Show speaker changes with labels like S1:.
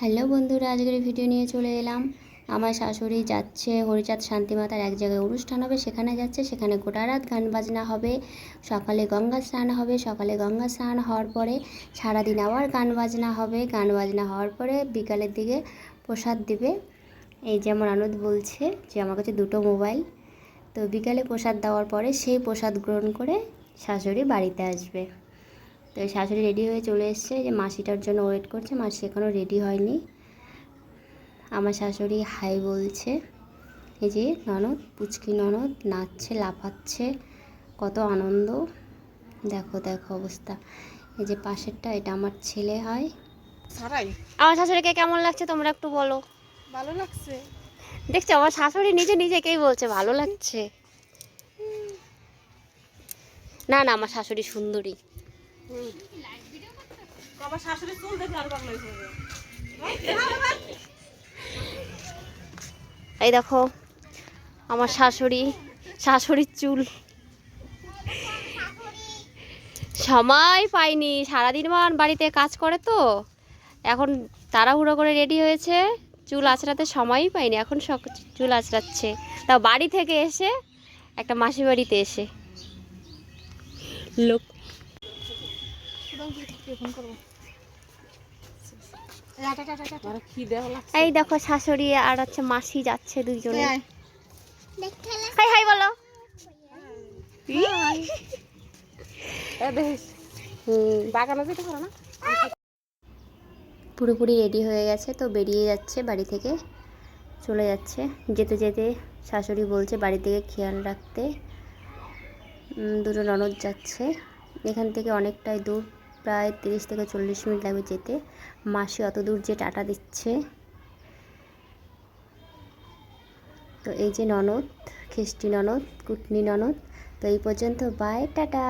S1: Hello বন্ধুরা, আজকের video নিয়ে চলে এলাম। আমার শাশুড়ি যাচ্ছে, হরিচাঁদ শান্তিমাতার এক জায়গায় অনুষ্ঠান হবে, সেখানে যাচ্ছে, সেখানে গোটা রাত গান বাজনা হবে, সকালে গঙ্গা স্নান হবে, সকালে গঙ্গা স্নান হওয়ার পরে সারাদিন আবার গান বাজনা হবে, গান বাজনা হওয়ার পরে বিকালের দিকে প্রসাদ দিবে। এই যে আমার আনন্দ বলছে যে আমার কাছে দুটো মোবাইল। তো বিকালে প্রসাদ দেওয়ার পরে সেই প্রসাদ গ্রহণ করে শাশুড়ি বাড়িতে আসবে। তো শাশুড়ি রেডি হয়ে চলে এসছে। যে মাসিটার জন্য ওয়েট করছে মাসি এখনও রেডি হয়নি। আমার শাশুড়ি হাই বলছে এই যে ননদ পুচকি ননদ নাচছে লাফাচ্ছে কত আনন্দ। দেখো দেখো অবস্থা। এই যে পাশেরটা এটা আমার ছেলে হয়। আমার শাশুড়িকে কেমন লাগছে তোমরা একটু বলো।
S2: ভালো লাগছে?
S1: দেখছ আমার শাশুড়ি নিজে নিজেকেই বলছে ভালো লাগছে। না না আমার শাশুড়ি সুন্দরী।
S2: আমার শাশুড়ি চুল দেখে আর বাংলা
S1: এই দেখো আমার শাশুড়ি শাশুড়ির চুল। সময় পাইনি সারাদিন মান বাড়িতে কাজ করে তো। এখন তাড়াহুড়ো করে রেডি হয়েছে চুল আঁচড়াতে সময়ই পাইনি এখন সব চুল আঁচড়াচ্ছে তা বাড়ি থেকে এসে একটা মাসি বাড়িতে এসে। লোক এই দেখো শাশুড়ি আর হচ্ছে মাসি যাচ্ছে দুইজনে। হাই হাই বলো।
S2: এ দেখিস।
S1: হুম।
S2: বাগানে যেতে পারো না?
S1: পুরোপুরি রেডি হয়ে গেছে তো বেরিয়ে যাচ্ছে বাড়ি থেকে। চলে যাচ্ছে। যেতে যেতে শাশুড়ি বলছে বাড়ি থেকে খেয়াল রাখতে। দুটো ননদ যাচ্ছে। এখান থেকে অনেকটাই দূর। প্রায় তিরিশ থেকে চল্লিশ মিনিট লাগবে যেতে। মাসি অত দূর যে টাটা দিচ্ছে। তো এই যে ননদ, খিস্টি ননদ, কুটনি ননদ, তো এই পর্যন্ত। Bye, tata.